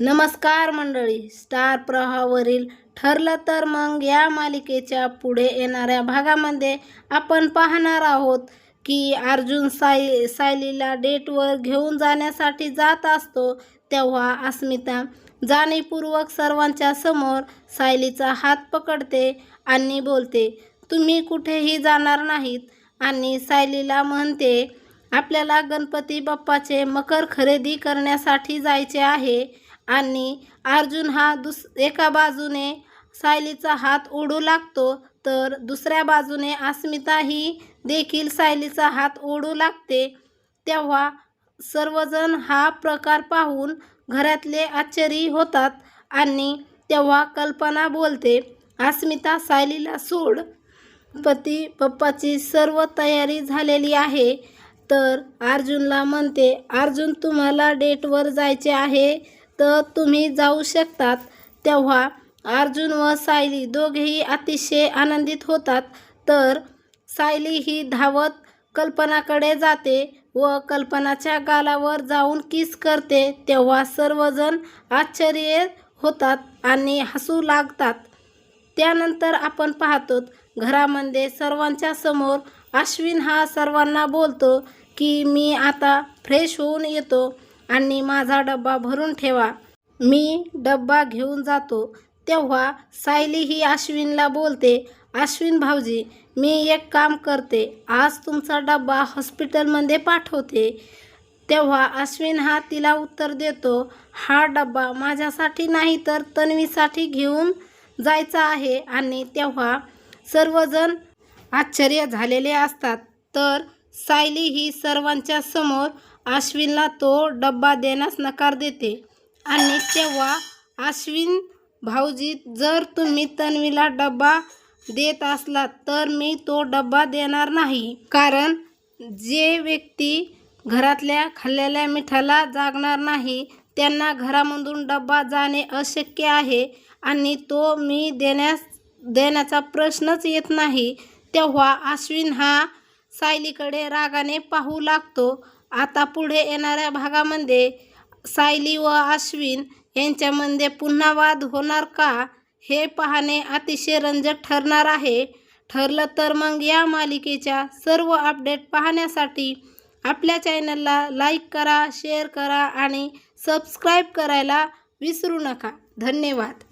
नमस्कार मंडळी. स्टार प्रवाहावरील ठरलं तर मग या मालिकेच्या पुढे येणाऱ्या भागामध्ये आपण पाहणार आहोत की अर्जुन साय सायलीला डेटवर घेऊन जाण्यासाठी जात असतो तेव्हा अस्मिता जाणीवपूर्वक सर्वांच्या समोर सायलीचा हात पकडते आणि बोलते तुम्ही कुठेही जाणार नाहीत. आणि सायलीला म्हणते आपल्याला गणपती बाप्पाचे मकर खरेदी करण्यासाठी जायचे आहे. आणि अर्जुन हा दुस एका बाजूने सायलीचा हात ओढू लागतो तर दुसऱ्या बाजूने अस्मिता ही देखील सायलीचा हात ओढू लागते. तेव्हा सर्वजण हा प्रकार पाहून घरातले आश्चर्य होतात आणि तेव्हा कल्पना बोलते अस्मिता सायलीला सोड. पती पप्पाची सर्व तयारी झालेली आहे. तर अर्जुनला म्हणते अर्जुन तुम्हाला डेटवर जायचे आहे. तर तुम्ही जाऊ शकतात. तेव्हा अर्जुन व सायली दोघेही अतिशय आनंदित होतात. तर सायली ही धावत कल्पनाकडे जाते व कल्पनाच्या गालावर जाऊन किस करते तेव्हा सर्वजण आश्चर्य होतात आणि हसू लागतात. त्यानंतर आपण पाहतो घरामध्ये सर्वांच्या समोर अश्विन हा सर्वांना बोलतो की मी आता फ्रेश होऊन येतो. आणि माझा डब्बा भरून ठेवा. मी डब्बा घेऊन जातो. तेव्हा सायली ही अश्विनला बोलते अश्विन भाऊजी मी एक काम करते. आज तुमचा डब्बा हॉस्पिटलमध्ये पाठवते. तेव्हा अश्विन हा तिला उत्तर देतो हा डब्बा माझ्यासाठी नाही तर तन्वीसाठी घेऊन जायचा आहे. आणि तेव्हा सर्वजण आश्चर्य झालेले असतात. तर सायली ही सर्वांच्या समोर आश्विनला तो डब्बा देण्यास नकार देते. आणि तेव्हा आश्विन भाऊजी जर तुम्ही तन्वीला डब्बा देत असलात तर मी तो डब्बा देणार नाही. कारण जे व्यक्ती घरातल्या खाल्लेल्या मिठाला जागणार नाही त्यांना घरामधून डब्बा जाणे अशक्य आहे आणि तो मी देण्यास देण्याचा प्रश्नच येत नाही. तेव्हा अश्विन हा सायलीकडे रागाने पाहू लागतो. आता पुढे येणाऱ्या भागामध्ये सायली व अश्विन यांच्यामध्ये पुन्हा वाद होणार का हे पाहणे अतिशय रंजक ठरणार आहे. ठरलं तर मग या मालिकेच्या सर्व अपडेट पाहण्यासाठी आपल्या चॅनलला लाईक करा शेअर करा आणि सबस्क्राईब करायला विसरू नका. धन्यवाद.